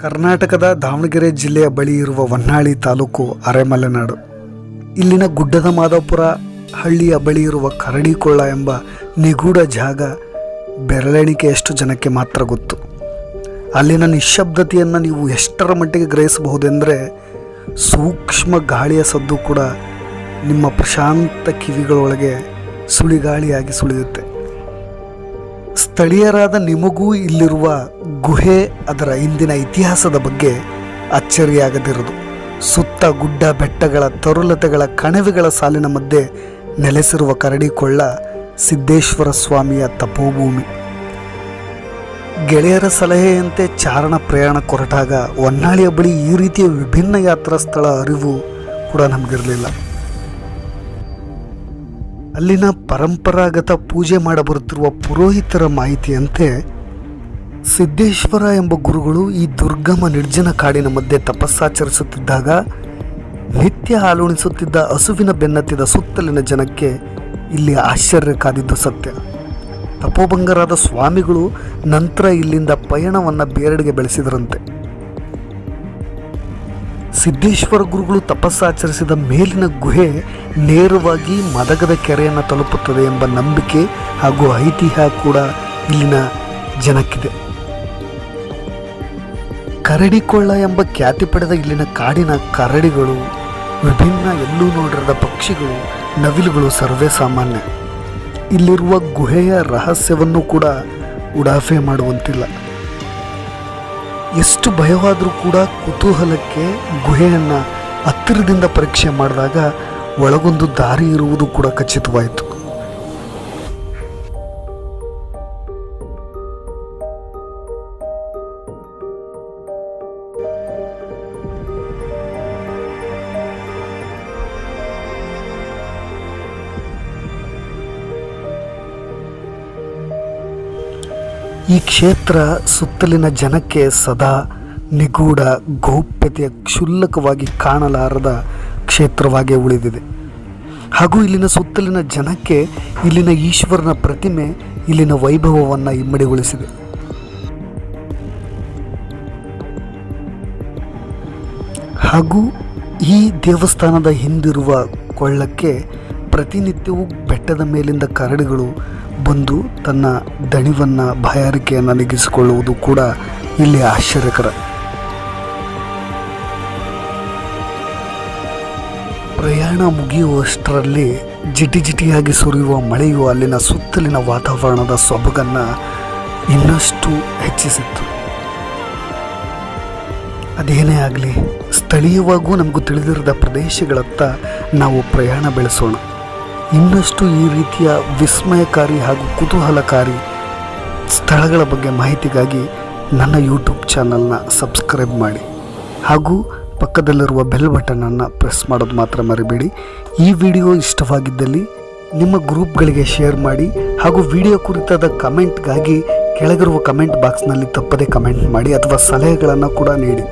ಕರ್ನಾಟಕದ ದಾವಣಗೆರೆ ಜಿಲ್ಲೆಯ ಬಳಿ ಇರುವ ಹೊನ್ನಾಳಿ ತಾಲೂಕು ಅರೆಮಲೆನಾಡು. ಇಲ್ಲಿನ ಗುಡ್ಡದ ಮಾಧವಪುರ ಹಳ್ಳಿಯ ಬಳಿ ಇರುವ ಕರಡಿಕೊಳ್ಳ ಎಂಬ ನಿಗೂಢ ಜಾಗ ಬೆರಳೆಣಿಕೆಯಷ್ಟು ಜನಕ್ಕೆ ಮಾತ್ರ ಗೊತ್ತು. ಅಲ್ಲಿನ ನಿಶ್ಶಬ್ದತೆಯನ್ನು ನೀವು ಎಷ್ಟರ ಮಟ್ಟಿಗೆ ಗ್ರಹಿಸಬಹುದೆಂದರೆ ಸೂಕ್ಷ್ಮ ಗಾಳಿಯ ಸದ್ದು ಕೂಡ ನಿಮ್ಮ ಪ್ರಶಾಂತ ಕಿವಿಗಳೊಳಗೆ ಸುಳಿಗಾಳಿಯಾಗಿ ಸುಳಿಯುತ್ತೆ. ಸ್ಥಳೀಯರಾದ ನಿಮಗೂ ಇಲ್ಲಿರುವ ಗುಹೆ ಅದರ ಇಂದಿನ ಇತಿಹಾಸದ ಬಗ್ಗೆ ಅಚ್ಚರಿಯಾಗದಿರದು ಸುತ್ತ ಗುಡ್ಡ ಬೆಟ್ಟಗಳ ತರುಲತೆಗಳ ಕಣಿವೆಗಳ ಸಾಲಿನ ಮಧ್ಯೆ ನೆಲೆಸಿರುವ ಕರಡಿಕೊಳ್ಳ ಸಿದ್ದೇಶ್ವರ ಸ್ವಾಮಿಯ ತಪೋಭೂಮಿ. ಗೆಳೆಯರ ಸಲಹೆಯಂತೆ ಚಾರಣ ಪ್ರಯಾಣ ಕೊರಟಾಗ ಹೊನ್ನಾಳಿಯ ಬಳಿ ಈ ರೀತಿಯ ವಿಭಿನ್ನ ಯಾತ್ರಾ ಸ್ಥಳ ಅರಿವು ಕೂಡ ನಮಗಿರಲಿಲ್ಲ. ಅಲ್ಲಿನ ಪರಂಪರಾಗತ ಪೂಜೆ ಮಾಡಬರುತ್ತಿರುವ ಪುರೋಹಿತರ ಮಾಹಿತಿಯಂತೆ ಸಿದ್ದೇಶ್ವರ ಎಂಬ ಗುರುಗಳು ಈ ದುರ್ಗಮ ನಿರ್ಜನ ಕಾಡಿನ ಮಧ್ಯೆ ತಪಸ್ಸಾಚರಿಸುತ್ತಿದ್ದಾಗ ನಿತ್ಯ ಹಾಲುಣಿಸುತ್ತಿದ್ದ ಹಸುವಿನ ಬೆನ್ನತ್ತಿದ ಸುತ್ತಲಿನ ಜನಕ್ಕೆ ಇಲ್ಲಿ ಆಶ್ಚರ್ಯ ಕಾದಿದ್ದು ಸತ್ಯ. ತಪೋಭಂಗರಾದ ಸ್ವಾಮಿಗಳು ನಂತರ ಇಲ್ಲಿಂದ ಪಯಣವನ್ನು ಬೇರೆಡೆಗೆ ಬೆಳೆಸಿದರಂತೆ. ಸಿದ್ದೇಶ್ವರ ಗುರುಗಳು ತಪಸ್ಸಾಚರಿಸಿದ ಮೇಲಿನ ಗುಹೆ ನೇರವಾಗಿ ಮದಗದ ಕೆರೆಯನ್ನು ತಲುಪುತ್ತದೆ ಎಂಬ ನಂಬಿಕೆ ಹಾಗೂ ಐತಿಹ್ಯ ಕೂಡ ಇಲ್ಲಿನ ಜನಕ್ಕಿದೆ. ಕರಡಿಕೊಳ್ಳ ಎಂಬ ಖ್ಯಾತಿ ಪಡೆದ ಇಲ್ಲಿನ ಕಾಡಿನ ಕರಡಿಗಳು, ವಿಭಿನ್ನ ಎಲ್ಲೂ ನೋಡಿರದ ಪಕ್ಷಿಗಳು, ನವಿಲುಗಳು ಸರ್ವೇ ಸಾಮಾನ್ಯ. ಇಲ್ಲಿರುವ ಗುಹೆಯ ರಹಸ್ಯವನ್ನು ಕೂಡ ಉಡಾಫೆ ಮಾಡುವಂತಿಲ್ಲ. ಎಷ್ಟು ಭಯವಾದರೂ ಕೂಡ ಕುತೂಹಲಕ್ಕೆ ಗುಹೆಯನ್ನು ಹತ್ತಿರದಿಂದ ಪರೀಕ್ಷೆ ಮಾಡಿದಾಗ ಒಳಗೊಂದು ದಾರಿ ಇರುವುದು ಕೂಡ ಖಚಿತವಾಯಿತು. ಈ ಕ್ಷೇತ್ರ ಸುತ್ತಲಿನ ಜನಕ್ಕೆ ಸದಾ ನಿಗೂಢ ಗೌಪ್ಯತೆಯ ಕ್ಷುಲ್ಲಕವಾಗಿ ಕಾಣಲಾರದ ಕ್ಷೇತ್ರವಾಗಿ ಉಳಿದಿದೆ. ಹಾಗೂ ಇಲ್ಲಿನ ಸುತ್ತಲಿನ ಜನಕ್ಕೆ ಇಲ್ಲಿನ ಈಶ್ವರನ ಪ್ರತಿಮೆ ಇಲ್ಲಿನ ವೈಭವವನ್ನು ಇಮ್ಮಡಿಗೊಳಿಸಿದೆ ಹಾಗೂ ಈ ದೇವಸ್ಥಾನದ ಹಿಂದಿರುವ ಕೊಳ್ಳಕ್ಕೆ ಪ್ರತಿನಿತ್ಯವೂ ಬೆಟ್ಟದ ಮೇಲಿಂದ ಕರಡಿಗಳು ಬಂದು ತನ್ನ ದಣಿವನ್ನು, ಬಾಯಾರಿಕೆಯನ್ನು ನೆಗಿಸಿಕೊಳ್ಳುವುದು ಕೂಡ ಇಲ್ಲಿ ಆಶ್ಚರ್ಯಕರ. ಪ್ರಯಾಣ ಮುಗಿಯುವಷ್ಟರಲ್ಲಿ ಜಿಟಿ ಜಿಟಿಯಾಗಿ ಸುರಿಯುವ ಮಳೆಯು ಅಲ್ಲಿನ ಸುತ್ತಲಿನ ವಾತಾವರಣದ ಸೊಬಗನ್ನು ಇನ್ನಷ್ಟು ಹೆಚ್ಚಿಸಿತ್ತು. ಅದೇನೇ ಆಗಲಿ, ಸ್ಥಳೀಯವಾಗೂ ನಮಗೂ ತಿಳಿದಿರದ ಪ್ರದೇಶಗಳತ್ತ ನಾವು ಪ್ರಯಾಣ ಬೆಳೆಸೋಣ. ಇನ್ನಷ್ಟು ಈ ರೀತಿಯ ವಿಸ್ಮಯಕಾರಿ ಹಾಗೂ ಕುತೂಹಲಕಾರಿ ಸ್ಥಳಗಳ ಬಗ್ಗೆ ಮಾಹಿತಿಗಾಗಿ ನನ್ನ ಯೂಟ್ಯೂಬ್ ಚಾನಲ್ನ ಸಬ್ಸ್ಕ್ರೈಬ್ ಮಾಡಿ. ಹಾಗೂ ಪಕ್ಕದಲ್ಲಿರುವ ಬೆಲ್ ಬಟನನ್ನು ಪ್ರೆಸ್ ಮಾಡೋದು ಮಾತ್ರ ಮರಿಬೇಡಿ. ಈ ವಿಡಿಯೋ ಇಷ್ಟವಾಗಿದ್ದಲ್ಲಿ ನಿಮ್ಮ ಗ್ರೂಪ್ಗಳಿಗೆ ಶೇರ್ ಮಾಡಿ ಹಾಗೂ ವಿಡಿಯೋ ಕುರಿತಾದ ಕಮೆಂಟ್ಗಾಗಿ ಕೆಳಗಿರುವ ಕಮೆಂಟ್ ಬಾಕ್ಸ್ನಲ್ಲಿ ತಪ್ಪದೇ ಕಮೆಂಟ್ ಮಾಡಿ ಅಥವಾ ಸಲಹೆಗಳನ್ನು ಕೂಡ ನೀಡಿ.